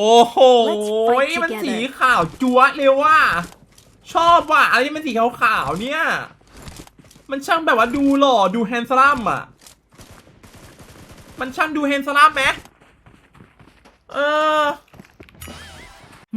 โอ้โห Let's fight มัน together สีขาวจั๊วะเลยว่ะ ชอบว่ะ อะไรที่มันสีขาวๆเนี่ย มันช่างแบบว่าดูหล่อ ดูแฮนด์ซัมอะ มันช่างดูแฮนด์ซัมไหมเออ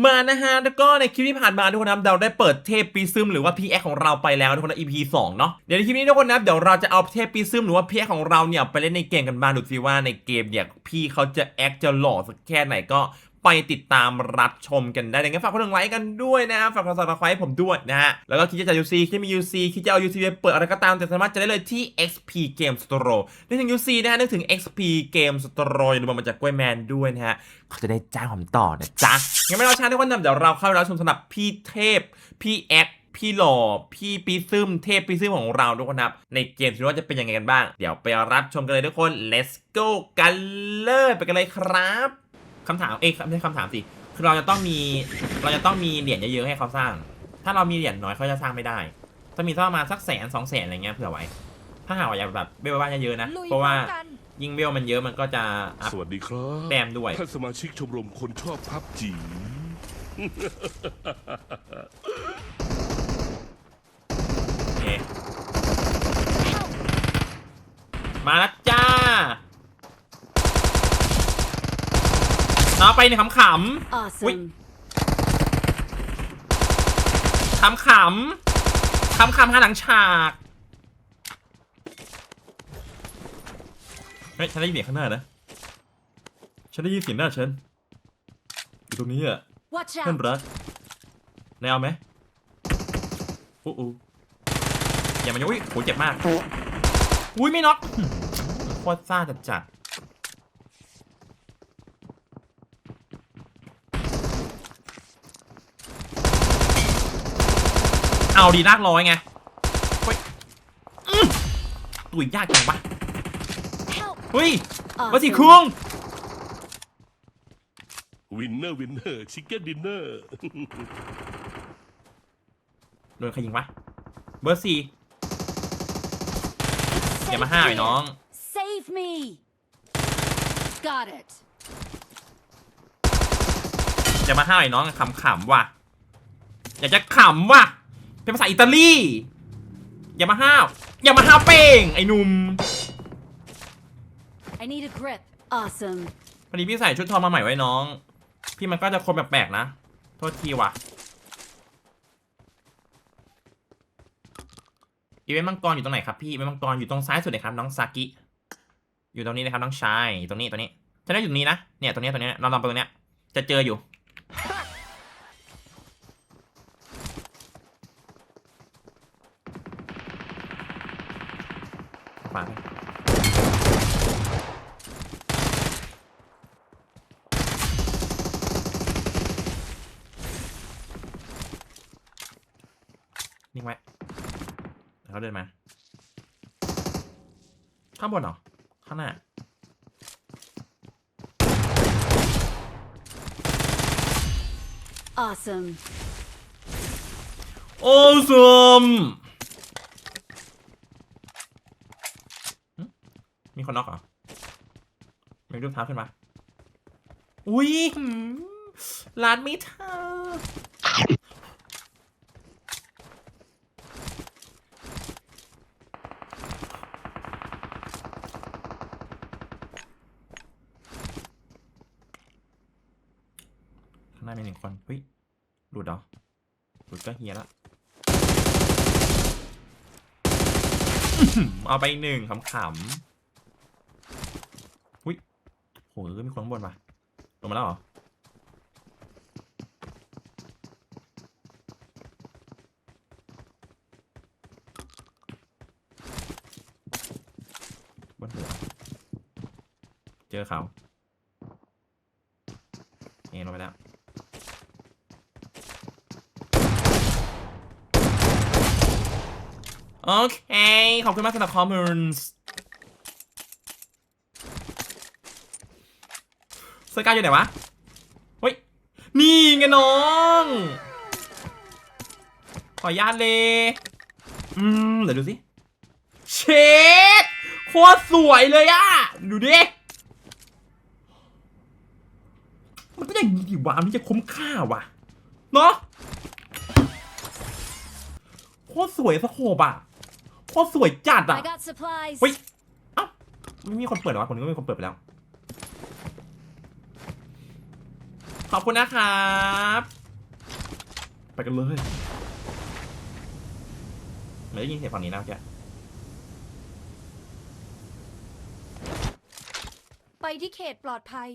มานะฮะ แล้วก็ในคลิปที่ผ่านมาทุกคนนะครับเราได้เปิดเทพปีซึมหรือว่าพีแอของเราไปแล้วทุกคนนะ EP 2 เนาะเดี๋ยวในคลิปนี้ทุกคนนะครับเดี๋ยวเราจะเอาเทพปีซึมหรือว่าพีแอของเราเนี่ยไปเล่นในเกมกันบ้างดูสิว่าในเกมเนี่ยพี่เขาจะแอคจะหล่อสักแค่ไหนก็ ไปติดตามรับชมกันได้ดังนั้นฝากคนหนึ่งไลค์กันด้วยนะครับฝากกดซับสไครต์ผมด้วยนะฮะ แล้วก็คิดจะจ่าย UC คิดมี UC คิดจะเอา UC ไปเปิดอะไรก็ตาม แต่สามารถจะได้เลยที่ XP Game Store นึกถึง UC นะฮะ นึกถึง XP Game Store อย่าลืมมาจากกล้วยแมนด้วยนะฮะ เขาจะได้จ้างผมต่อนะจ๊ะ งั้นไม่รอช้าทุกคนนะเดี๋ยวเราเข้ารับชมสำหรับพี่เทพ พี่แอคพี่หล่อพี่ปีซึมเทพปีซึมของเราทุกคนะครับ ในเกมที่ว่าจะเป็นยังไงกันบ้าง เดี๋ยวไปรับชมกันเลยทุกคน let's go กันเลยไปกันเลยครับ คำถามเอ้ยไม่ใช่คำถามสิคือเราจะต้องมีเราจะต้องมีเหรียญเยอะๆให้เขาสร้าง ถ้าเรามีเหรียญน้อยเขาจะสร้างไม่ได้ถ้ามีสักประมาณสักแสนสองแสนอะไรเงี้ยเผื่อไว้ ถ้าหากว่าอยากแบบเบลบ้านเยอะๆนะลุยเพราะว่าพร้อมกันยิ่งเบลมันเยอะมันก็จะอัพสวัสดีครับแต้มด้วยท่านสมาชิกชมรมคนชอบพับจีโอเคมาแล้วจ้า น้องไปในขำขำ Awesome. ขำขำขำขำหาหลังฉากเฮ้ยฉันได้ยินเสียงข้างหน้านะฉันได้ยินเสียงหน้าฉันอยู่ตรงนี้อะ Watch เพื่อน out. รักนายเอาไหมอู้อู้อย่ามาอุ้ยโหเจ็บมาก อุ้ยไม่น็อกหืมโคตรซ่าจัดจัด เอาดีลากร้อยไงเฮ้ยอื้อตุยยากจังปะ Help. เฮ้ยมาสิ Awesome. คุงวินเนอร์วินเนอร์ชิคเก้นดินเนอร์โดนใครยิงวะเบอร์สี่อย่ามาห้าวไอ้น้อง Save me. Got it. อย่ามาห้าวไอ้น้องขำขำๆว่ะ อยากจะขำว่ะ เป็นภาษาอิตาลีอย่ามาห้าวอย่ามาห้าวเป้งไอ้หนุ่ม I need a grip. Awesome. พอดีพี่ใส่ชุดทอมมาใหม่ไว้น้อง พี่มันก็จะคนแปลกๆนะ โทษทีว่ะ อีเวนต์มังกรอยู่ตรงไหนครับพี่อีเวนต์มังกรอยู่ตรงซ้ายสุดเลยครับน้องซากิ อยู่ตรงนี้นะครับน้องชาย ตรงนี้ตรงนี้ฉันได้อยู่ตรงนี้นะ เนี่ยตรงนี้ตรงนี้นอนนอนไปตรงเนี้ยจะเจออยู่ ขวาไปนิ่งไว้เดี๋ยวเขาเดินมา ข้างบนเหรอ ข้างหน้า Awesome. โอ้ซม มีคนน็อกเหรอมีรูปเท้าขึ้นมา อุ้ยร้านม่เธอข้างหน้ามีหนึ่งคนเฮ้ยหลุดเหรอหลุดก็เฮียละเอาไปหนึ่งขำๆอุ้ย โหมีคนข้างบนว่ะลงมาแล้วเหรอบนหัวเจอเขาเอ็นลงไปแล้วโอเค ขอบคุณมากสำหรับคอมเมนต์ สกายอยู่ไหนวะเฮ้ยนี่ไงน้อง ขออนุญาตเลยอืมเดี๋ยวดูสิเชดโคตรสวยเลยอะดูดิมันต้องอย่างนี้ดิวะมันจะคุ้มค่าว่ะเนาะโคตรสวยสโคบอะโคตรสวยจัดอะ I got supplies. เฮ้ยเอ้าไม่มีคนเปิดเหรอวะคนนี้ก็มีคนเปิดไปแล้ว ขอบคุณนะครับ ไปกันเลย ไม่ได้ยินเสียงฝั่งนี้นะเมื่อกี้ไปที่เขตปลอดภัย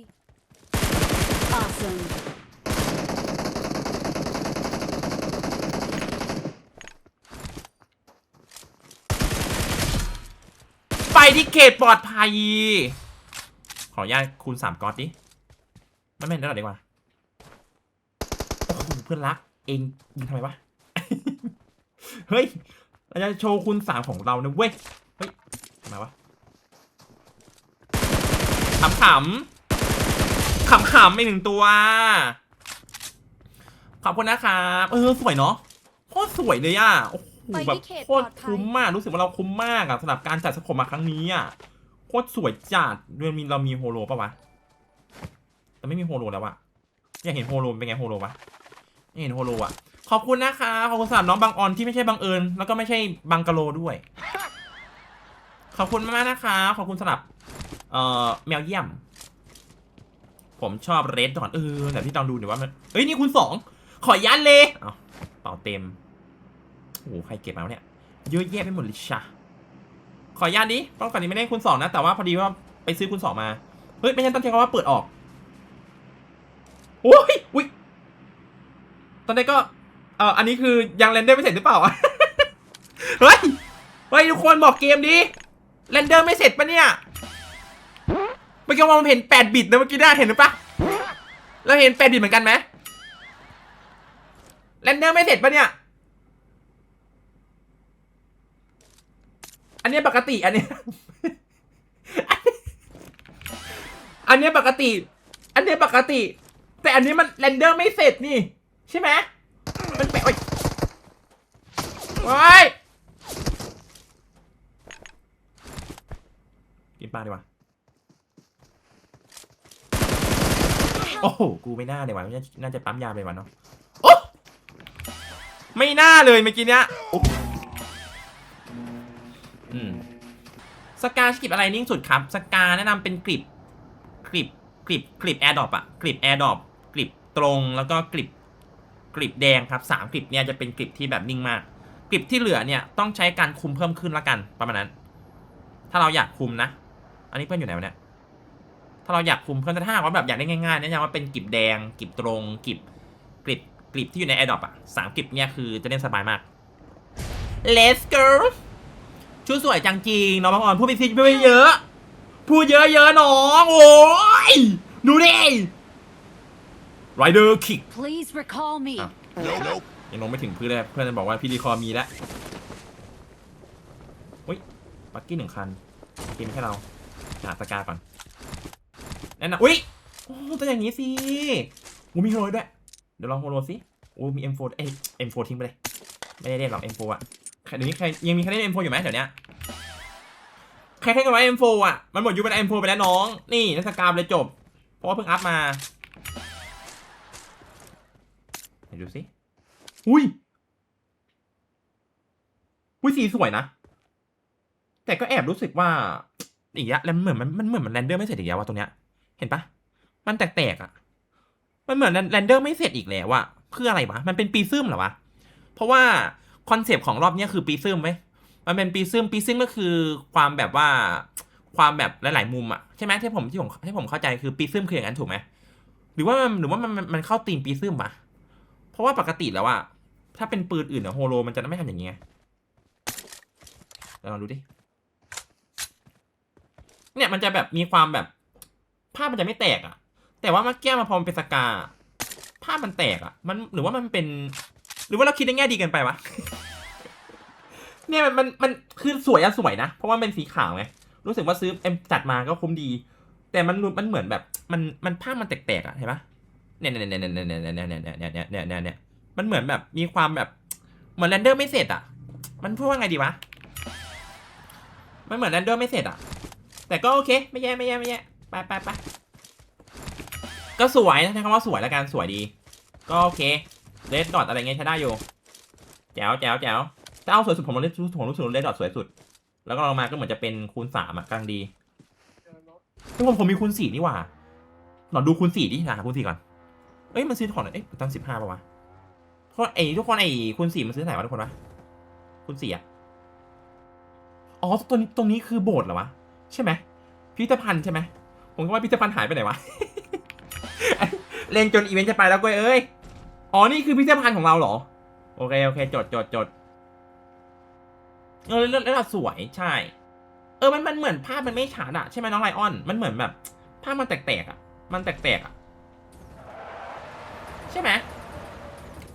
Awesome. ไปที่เขตปลอดภัย ขออนุญาตคูณสามก๊อตดิ ไม่แม่นได้หรอดีกว่าโอ้โห เพื่อนรักเองยิงทำไมวะ เฮ้ย เราจะโชว์คูณสามของเรานะเว้ย เฮ้ยทำไมวะขำขำขำขำๆอีกหนึ่งตัว ขอบคุณนะครับ เออ สวยเนาะโคตรสวยเลยอะ โอ้โหไปที่แบบเขตโคตรปลอดภัยคุ้มมาก รู้สึกว่าเราคุ้มมากอะสำหรับการจัดสโคปมาครั้งนี้อะโคตรสวยจัดด้วยมีเรามีโฮโลปะวะ แต่ไม่มีโฮโลแล้วอะอยากเห็นโฮโลเป็นไงโฮโลวะ ไม่เห็นโฮโลอะขอบคุณนะคะ ขอบคุณสำหรับน้องบางออนที่ไม่ใช่บังเอิญแล้วก็ไม่ใช่บังกะโลด้วย ขอบคุณมากๆนะคะ ขอบคุณสำหรับเอ่อแมวเยี่ยม ผมชอบเรดดอนเออแต่พี่ลองดูหน่อยว่ามันเอ้ยนี่คุณสองขอยันเลยเอาเป่าเต็มโอ้โหใครเก็บมาเนี่ยเยอะแยะไปหมดเลยชะขออนุญาตดิป้องกันนี้ไม่ได้คูณสองนะแต่ว่าพอดีว่าไปซื้อคูณสองมาเฮ้ยไม่ใช่ต้องใช้คำว่าเปิดออกโอ้ยอุ้ย ตอนนี้ก็เอ่ออันนี้คือยังเรนเดอร์ไม่เสร็จหรือเปล่า เฮ้ย เฮ้ยทุกคนบอกเกมดิเรนเดอร์ไม่เสร็จปะเนี่ย เมื่อกี้ว่ามันเห็นแปดบิตนะเมื่อกี้ได้เห็นหรือปะเราเห็นแปดบิตเหมือนกันไหมเรนเดอร์ไม่เสร็จปะเนี่ย อันนี้ปกติอันเนี้ยอันนี้ปกติ อันนี้ปกติ แต่อันนี้มันเรนเดอร์ไม่เสร็จนี่ ใช่ไหมมันแปะโอ๊ยโอ๊ยกินปลาดีกว่า โอ้โห กูไม่น่าเลยว่ะน่าน่าจะปั๊มยาไปวันเนาะโอ้ไม่น่าเลยเมื่อกี้เนี้ยโอ๊ะอืมสกาสกิปอะไรนิ่งสุดครับ สกาแนะนำเป็นกริบกริบกริบกริบแอร์ดรอปอะกริบแอร์ดรอปกริบตรงแล้วก็กริบ กริบแดงครับสามกริบเนี่ยจะเป็นกริบที่แบบนิ่งมากกริบที่เหลือเนี่ยต้องใช้การคุมเพิ่มขึ้นละกันประมาณนั้น ถ้าเราอยากคุมนะ อันนี้เพื่อนอยู่ไหนวะเนี่ยถ้าเราอยากคุมเพิ่มถ้าว่าแบบอยากได้ง่ายๆแนะนำว่าเป็นกริบแดงกริบตรงกริบกริบกริบที่อยู่ในแอร์ดอปอะสามกริบเนี่ยคือจะเล่นสบายมาก Let's go ชุดสวยจังจริงน้องบางอ่อนพูดไปสิพูดไปเยอะ พูดเยอะเยอะๆน้องโอ้ยดูดิ ไรเดอร์คิก Please recall me. อะยังลงไม่ถึงพื้นเลยเพื่อนบอกว่าพี่ดีคอมีแล้วอุ้ยปักกี้หนึ่งคันกินไม่ใช่เราหาตะกร้าก่อนแน่นอนอุ้ยโอ้ต้องอย่างนี้สิกูมีโฮโลด้วยเดี๋ยวลองโฮโลสิโอ้มี M4 เอ้ย M4 ทิ้งไปเลย ไม่ได้เล่นหรอก M4 อะใครเดี๋ยวนี้ใครยังมีใครเล่น M4 อยู่ไหมเดี๋ยวนี้ใครเล่นกันไว้ M4 อะ มันหมดยุคเป็น M4 ไปแล้วน้อง นี่นักสกามเลยจบ เพราะว่าเพิ่งอัพมา ดูสิอุ้ยอุ้ยสีสวยนะ แต่ก็แอบรู้สึกว่าอีกแล้วแล้วเหมือนมันมันเหมือนมันแรนเดอร์ไม่เสร็จอีกแล้วว่าตรงเนี้ย เห็นปะมันแตกๆอะมันเหมือนแรนเดอร์ไม่เสร็จอีกแล้วอะเพื่ออะไรวะ มันเป็นปีซึมเหรอวะ เพราะว่าคอนเซปต์ของรอบเนี้ยคือปีซึมไหมมันเป็นปีซึมปีซึมก็คือความแบบว่าความแบบหลาย ๆ มุมอะใช่ไหมที่ผมที่ผมที่ผมเข้าใจคือปีซึมคืออย่างนั้นถูกไหมหรือว่ามันหรือว่ามันมันมันเข้าตีมปีซึมปะ เพราะว่าปกติแล้วอะถ้าเป็นปืนอื่นอะโฮโลมันจะไม่ทำอย่างเงี้ยลองดูดิ เนี่ยมันจะแบบมีความแบบ ภาพมันจะไม่แตกอะแต่ว่าเมื่อกี้มาพอมเป็นสกา ภาพมันแตกอะมันหรือว่ามันเป็น หรือว่าเราคิดในแง่ดีเกันไปวะ เนี่ยมันมันมันคือสวยอะสวยนะ เพราะว่ามันเป็นสีขาวไง รู้สึกว่าซื้อเอ็มจัดมาก็คุ้มดี แต่มันมันเหมือนแบบ มันมันภาพมันแตกๆอะเห็นปะ เนี่ยเนี่ยเนี่ยเนี่ยเนี่ยเนี่ยเนี่ยเนี่ยเนี่ยเนี่ยเนี่ยเนี่ยมันเหมือนแบบมีความแบบเหมือนเรนเดอร์ไม่เสร็จอะ มันพูดว่าไงดีวะ มันเหมือนเรนเดอร์ไม่เสร็จอะ แต่ก็โอเค ไม่แย่ไม่แย่ไม่แย่ไปไปไปก็สวยนะใช้คำว่าสวยแล้วกันสวยดี ก็โอเคเลดดอทอะไรเงี้ยใช้ได้อยู่แจ๋วแจ๋วแจ๋วถ้าเอาสวยสุดผมรู้สึกผมรู้สึกเลดดอทสวยสุด แล้วก็ลงมาก็เหมือนจะเป็นคูณสามอะกลางดีทุกคนผมมีคูณสี่นี่หว่าหนอดูคูณสี่ดิหาคูณสี่ก่อน อ้ยมันซื้อของไหนเอ๊ะตั้งสิบห้าป่าวะเพราะไอ้ทุกคนไอ้คูณสี่มันซื้อไหนวะทุกคนวะคูณสี่อะอ๋อตัวนี้ตรงนี้คือโบสถ์เหรอวะใช่ไหมพิพิธภัณฑ์ใช่ไหมผมก็ว่าพิพิธภัณฑ์หายไปไหนวะเล่นจนอีเวนต์จะไปแล้วก้อยเอ้ยอ๋อนี่คือพิพิธภัณฑ์ของเราเหรอโอเคโอเคจดจดจดเออแล้วแล้วสวยใช่ เออมันมันเหมือนภาพมันไม่ชัดอะใช่ไหมน้องไลออน มันเหมือนแบบ ภาพมันแตกๆอะมันแตกๆอะ ช่ไหม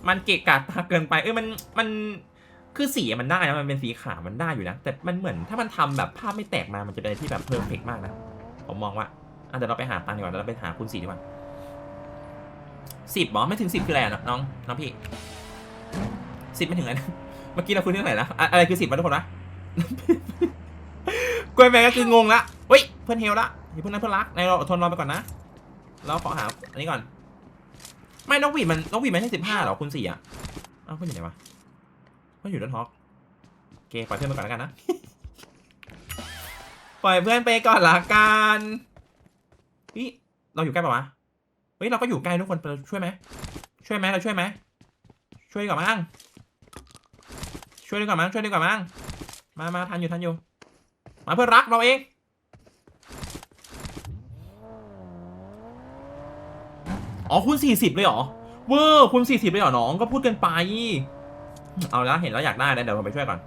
มันเกะกะตาเกินไปเออมันมันคือสีมันได้นะมันเป็นสีขาวมันได้อยู่นะแต่มันเหมือนถ้ามันทำแบบภาพไม่แตกมามันจะเป็นอะไรที่แบบเพอร์เฟกมากนะผมมองว่าอะเดี๋ยวเราไปหาตังค์ดีกว่าเราไปหาคุณสีดีกว่าสิบหรอไม่ถึงสิบคืออะไรอะน้องน้องพี่สิบไม่ถึงอะไรนะเมื่อกี้เราคุยเรื่องไหนนะอะอะไรคือสิบมาทุกคนนะกล้วยแมงก็คืองงละเฮ้ยเพื่อนเฮลละอย่เพิ่งนั้นเพื่อนรักในเราอดทนรอไปก่อนนะเราขอหาอันนี้ก่อน ไม่น้องหวีดมันน้องหวีดมันใช่สิบห้าหรอคุณสี่อะอ้าวเพื่อนอยู่ไหนวะเพื่อนอยู่ด้านฮอกโอเคปล่อยเพื่อนไปก่อนแล้วกันนะ ปล่อยเพื่อนไปก่อนละกันพี่เราอยู่ใกล้ปะวะเฮ้ยเราก็อยู่ใกล้ทุกคนเราช่วยไหมช่วยไหมเราช่วยไหมช่วยดีกว่ามั้งช่วยดีกว่ามั้งช่วยดีกว่ามั้งมามาทันอยู่ทันอยู่มาเพื่อรักเราเอง อ๋อคุณสี่สิบเลยเหรอ เวอร์คุณสี่สิบเลยเหรอน้องก็พูดเกินไป เอาละเห็นแล้วอยากได้แล้วเดี๋ยวผมไปช่วยก่อน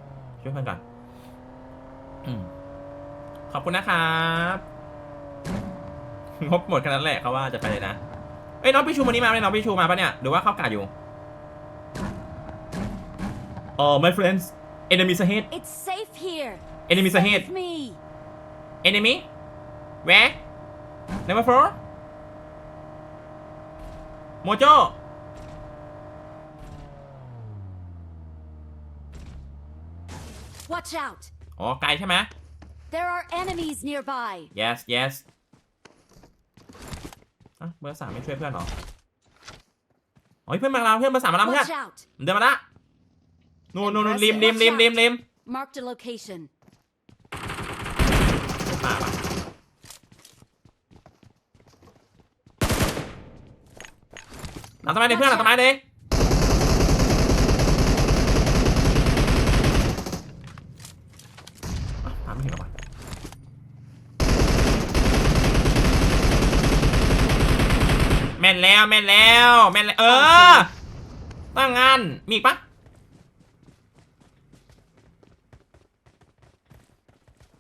ช่วยเพื่อนก่อนอืมขอบคุณนะครับงบหมดแค่นั้นแหละเขาว่าจะไปเลยนะ เอ้ยน้องพี่ชูวันนี้มาไหมน้องพี่ชูมาปะเนี่ย หรือว่าเข้ากาดอยู่เออ my friends enemies ahead It's safe here. enemies ahead Save me. enemy where number four โมโจ Watch out. อ๋อไกลใช่ไหม There are enemies nearby. yes yes อะเบอร์สามไม่ช่วยเพื่อนเหรออ๋อเพื่อนมาแล้วเพื่อนเบอร์สามมาแล้วเพื่อน Watch out. เดินมาละนู่นนู่นนู่นริมริมริมริมริม Marked a location. ป่าปะ หลังต้นไม้เลยเพื่อนหลังต้นไม้เลยอะหาไม่เห็นหรอวะแม่นแล้วแม่นแล้วแม่นแล้วเออตั้งงานมีอีกปะ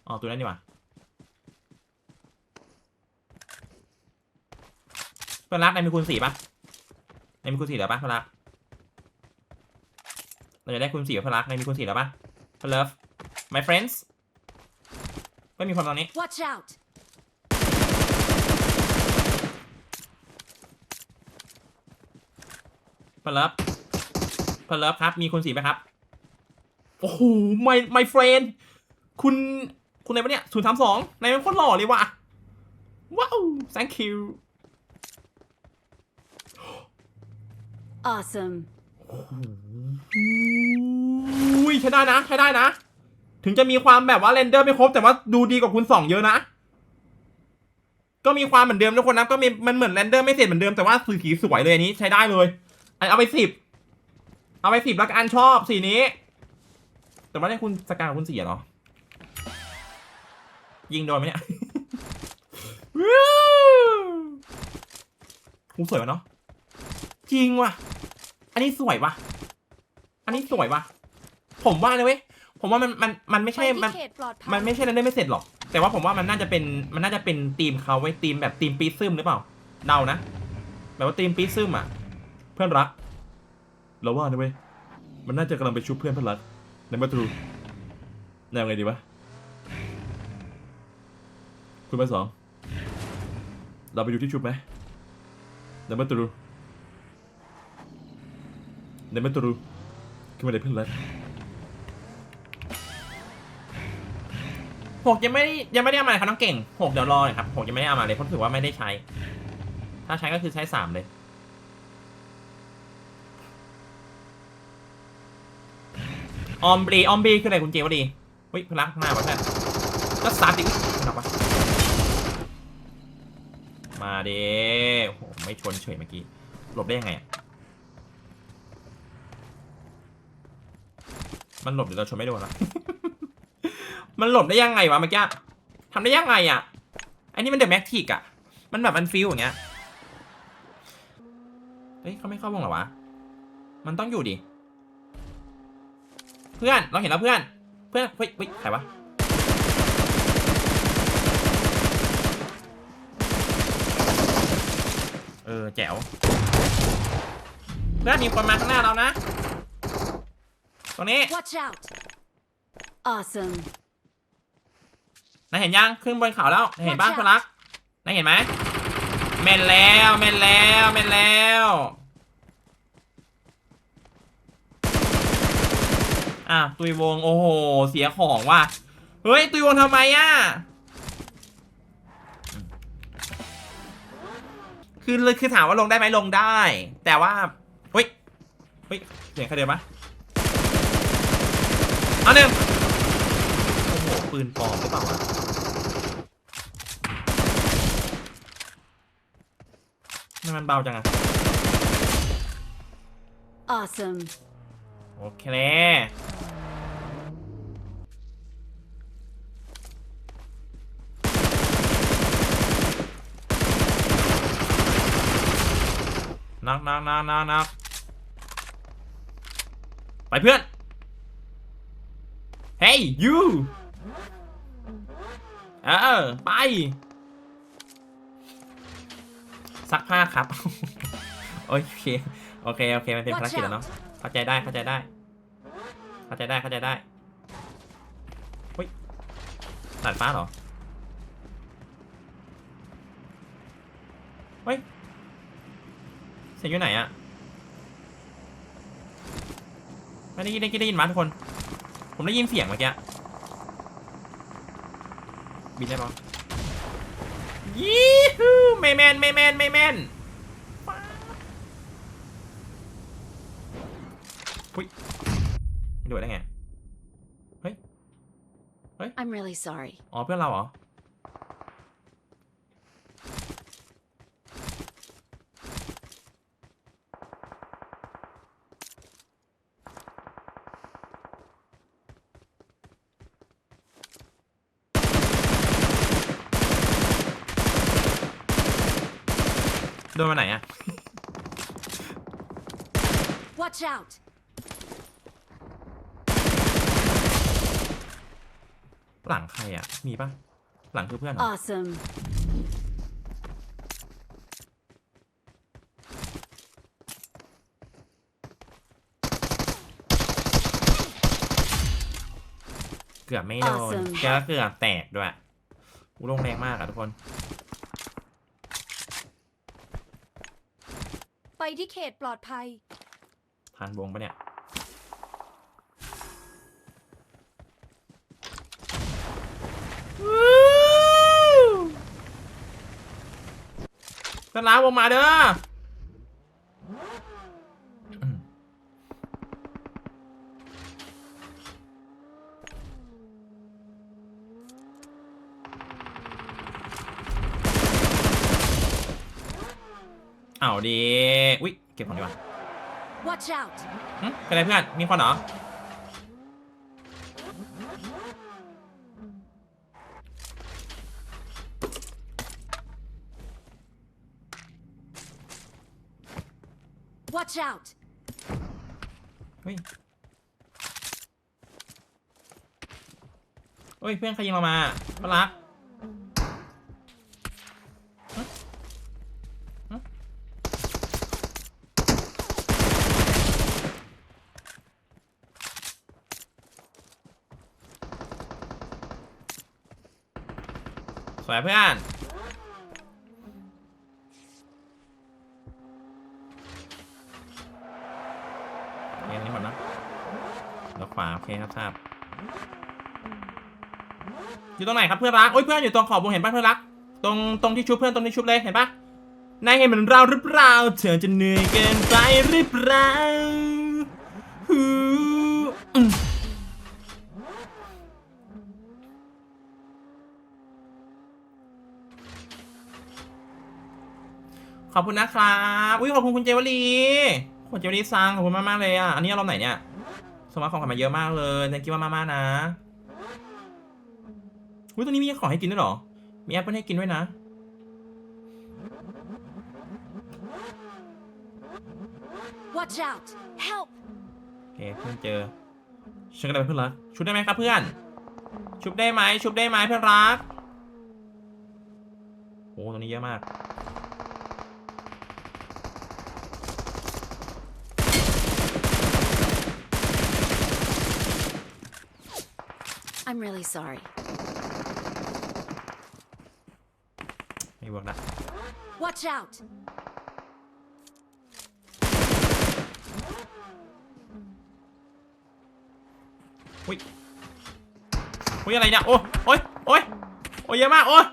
อ๋อตัวนั้นดีกว่าเพื่อนรักนายมีคูณสี่ปะ นายมีคูณสี่แล้วปะเพื่อนรักเราจะได้คูณสี่กับเพื่อนรักนายมีคูณสี่แล้วปะเพื่อนเลิฟ my friends ไม่มีคนตอนนี้ Watch out. เพื่อนเลิฟเพื่อนเลิฟครับ มีคูณสี่ไหมครับ โอ้โห my my friend คุณคุณอะไรปะเนี่ยศูนย์สามสองนายเป็นคนหล่อเลยว่ะว้าว thank you Awesome. อุ้ยใช้ได้นะใช้ได้นะ ถึงจะมีความแบบว่าเรนเดอร์ไม่ครบ แต่ว่าดูดีกว่าคุณสองเยอะนะ ก็มีความเหมือนเดิมทุกคนนะ ก็มีมันเหมือนเรนเดอร์ไม่เสร็จเหมือนเดิมแต่ว่าสีสีสวยเลยอันนี้ใช้ได้เลยอันเอาไปสิบเอาไปสิบแล้วกันชอบสีนี้ แต่ว่าได้คุณสกาคุณสี่เหรอ ยิงโดนไหมเนี่ยวู้สวยว่ะเนาะ จริงว่ะ อันนี้สวยว่ะ อันนี้สวยว่ะ ผมว่าเลยเว้ย ผมว่ามันมันมันไม่ไปใช่ที่มันเขตปลอดภัยมันไม่ใช่นั้นได้ไม่เสร็จหรอก แต่ว่าผมว่ามันน่าจะเป็นมันน่าจะเป็นธีมเขาไว้ธีมแบบธีมปีซึมหรือเปล่า เดานะ แบบว่าธีมปีซึมอะ เพื่อนรัก เราว่านะเว้ย มันน่าจะกำลังไปชุบเพื่อนเพื่อนรักในประตูแนวไงดีวะ คุณเบอร์สอง เราไปดูที่ชุบไหมในประตู ในประตูขึ้นมาเลยเพื่อนรักหกยังไม่ได้ยังไม่ได้เอามาเลยครับน้องเก่งหกเดี๋ยวรอหน่อยครับหกยังไม่ได้เอามาเลยเพราะถือว่าไม่ได้ใช้ ถ้าใช้ก็คือใช้สามเลย ออมบรีออมบรีคืออะไรคุณเจวะดีเฮ้ยพลักหน้าวะเพื่อนก็สาติหนักวะมาเด้โอ้โหไม่ชนเฉยเมื่อกี้หลบได้ยังไงอะ มันหลบหรือเราชนไม่โดนวะมันหลบได้ยังไงวะเมื่อกี้ทำได้ยังไงอะไอ้นี่มันเดอะแม็กทิกอะ มันแบบมันฟิลอย่างเงี้ย เฮ้ยเขาไม่เข้าวงหรอวะ มันต้องอยู่ดิ เพื่อนเราเห็นแล้วเพื่อน เพื่อนเฮ้ยเฮ้ยใครวะเออแจ๋วเพื่อนมีคนมาข้างหน้าเรานะ ตรงนี้ Watch out! Awesome. นายเห็นยังขึ้นบนเขาแล้วนายเห็นบ้าง Watch เพื่อนรักนายเห็นไหมเมนแล้วเมนแล้วเมนแล้ว อะตุยวงโอ้โหเสียของว่ะเฮ้ยตุยวงทำไมอะคือเลยคือถามว่าลงได้ไหมลงได้ แต่ว่าเฮ้ยเฮ้ยเสียงใครเดินปะเอาหนึ่งโอ้โหปืนปลอมหรือเปล่าวะทำไมมันเบาจังอะ Awesome. โอเค นักนักนักนักนักไปเพื่อน เฮ้ย you เออไป ซักผ้าครับ โอเค โอเค โอเค มันเป็นภารกิจแล้วเนาะ เข้าใจได้ เข้าใจได้ เข้าใจได้ เข้าใจได้เฮ้ยตัดฟ้าเหรอ เฮ้ย เสียงอยู่ไหนอะไม่ได้ยินได้ยินได้ยินมาทุกคน ผมได้ยินเสียงเมื่อกี้บินได้ปะยี่ฮูไม่แมนไม่แมนไม่แมนไม่โดดได้ไง I'm really sorry. อ๋อเพื่อนเราเหรอ โดนมาไหนอะ Watch out! หลังใครอะมีปะหลังคือเพื่อนเหรอ Awesome. เกือบไม่โดน Awesome แกก็เกือบแตกด้วยกูลงแรงมากอะทุกคน ไป ที่เขตปลอดภัยทานวงปะเนี่ยกันล้างวงมาเด้ออื ดีอุ๊ยเก็บของดีกว่า Watch out! หึเป็นไรเพื่อน มีคนเหรอ Watch out! เฮ้ยเฮ้ย เพื่อนใครยิงเรามาพรัก วยเพื่อนเรียงนี้หมดนะแล้วขวาโอเคครับทราบอยู่ตรงไหนครับเพื่อนรักโอ้ยเพื่อนอยู่ตรงขอบวงเห็นป่ะเพื่อนรัก ตรงตรงที่ชุบเพื่อนตรงที่ชุบเลยเห็นป่ะนายเห็นเหมือนเราหรือเปล่าเธอจะเหนื่อยเกินไปหรือเปล่า ขอบคุณนะครับอุ้ยขอบคุณคุณเจวลีคุณเจวลีซังขอบคุณมากๆเลยอะอันนี้อารมณ์ไหนเนี่ยสมาร์ทของขวัญมาเยอะมากเลยแตงกี้มากๆนะอุ้ยตรงนี้มีของให้กินด้วยเหรอ มีแอปเปิลให้กินด้วยนะ Watch out! Help! โอเคเพื่อนเจอฉันก็ได้เป็นเพื่อนรักชุบได้ไหมครับเพื่อน ชุบได้ไหมชุบได้ไหมเพื่อนรักโอ้ตรงนี้เยอะมาก I'm really sorry. ไม่เวิร์กนะ Watch out! อุ้ยอุ้ยอะไรเนี่ย โอ้โอ้ยโอ้ยโอ้ยเยอะมาก โอ้ย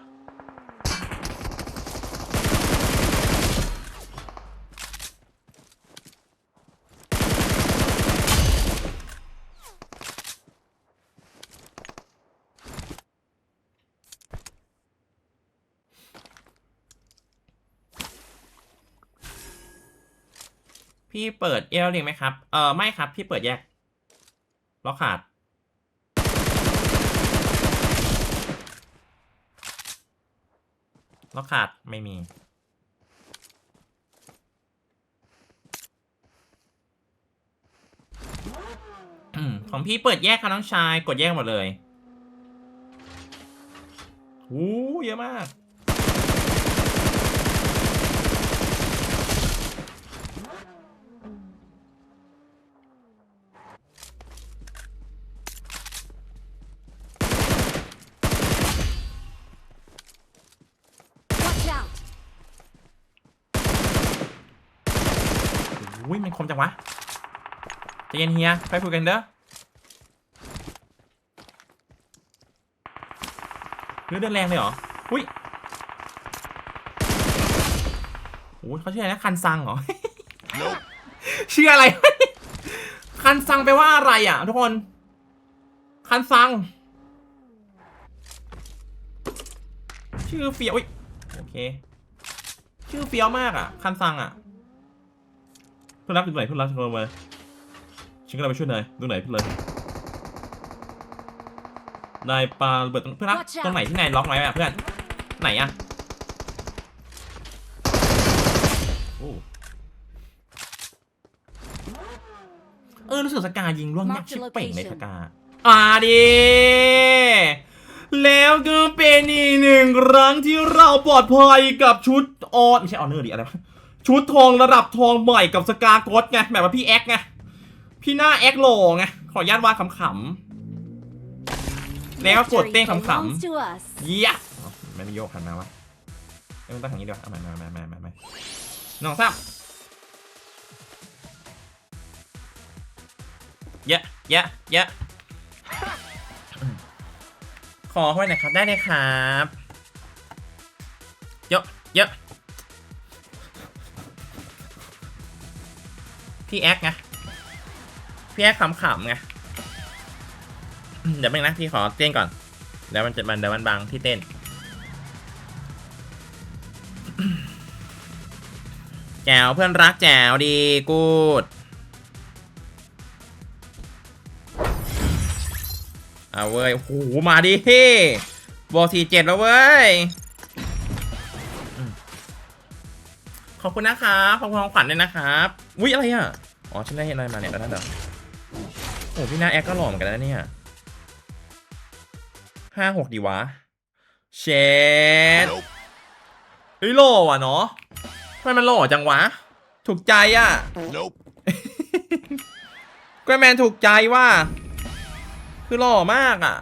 พี่เปิดเอลลิงไหมครับ เออไม่ครับ พี่เปิดแยกล็อกขาด ล็อกขาดไม่มี ของพี่เปิดแยกค่ะน้องชาย กดแยกหมดเลยโอ้เยอะมาก Watch out! อุ้ย มันคมจังวะใจเย็นเฮียไปคุยกันเด้อเลือดเดินแรงเลยเหรอ อุ้ยโอ้ยเขาชื่ออะไรนะคันซังเหรอ Nope ชื่ออะไร คันซังแปลว่าอะไรอะ ทุกคน คันซัง ชื่อเฟียวอุ๊ยโอเค ชื่อเฟี้ยวมากอะ คันซังอะเพื่อนรักดูไหนเพื่อนรักลงมาฉันก็เลยไปช่วยนายดูไหนเพื่อนเลยนายปาระเบิดตรงเพื่อนรัก Watch out ตรงไหนที่นายล็อกไว้อะเพื่อนไหนอะโอ้เออรู้สึกสกายิงร่วงยัก Mark ชิบ the เป่งเลย location สกาอ่าดีแล้วก็เป็นอีกหนึ่งครั้งที่เราปลอดภัยกับชุดออนไม่ใช่ออนเนอร์ดิอะไรวะ ชุดทองระดับทองใหม่กับสกากดไงแบบว่าพี่แอ็กไงพี่หน้าแอ็กโหลไงขออนุญาตวาดขำๆแล้วก็กด Victory เต้นข belongs ำ to us. ๆเยี่ยอ๋อไม่มีโยกหันมาวะเอ้ยมันต้องทางนี้ด้วยเอาใหม่ใหม่ใหม่ใหม่ใหม่ใหม่น้องซ้ำเยอะเยอะเยอะขอไว้หน่อยครับได้เลยครับเยอะเยอะ พี่แอ๊กไงพี่แอ๊กขำๆไงเดี๋ยวแป๊บนึงนะพี่ขอเต้นก่อนเดี๋ยวมันจะมันเดี๋ยวมันบังที่เต้น แจวเพื่อนรักแจวดีกูดเอาเว้ยโอ้โหมาดิบอสี่เจ็ดแล้วเว้ย ขอบคุณนะครับขอบคุณของขวัญด้วยนะครับอุ้ยอะไรอะอ๋อฉันได้เห็นอะไรมาเนี่ยแล้วนั่นเหรอโอ้พี่หน้าแอคก็หล่อเหมือนกันนะเนี่ยห้าหกดีวะเชด Nope เฮ้ยหล่อว่ะเนาะทำไมมันหล่อจังวะ ถูกใจอะ Nope กรแมนถูกใจว่า คือหล่อมากอะ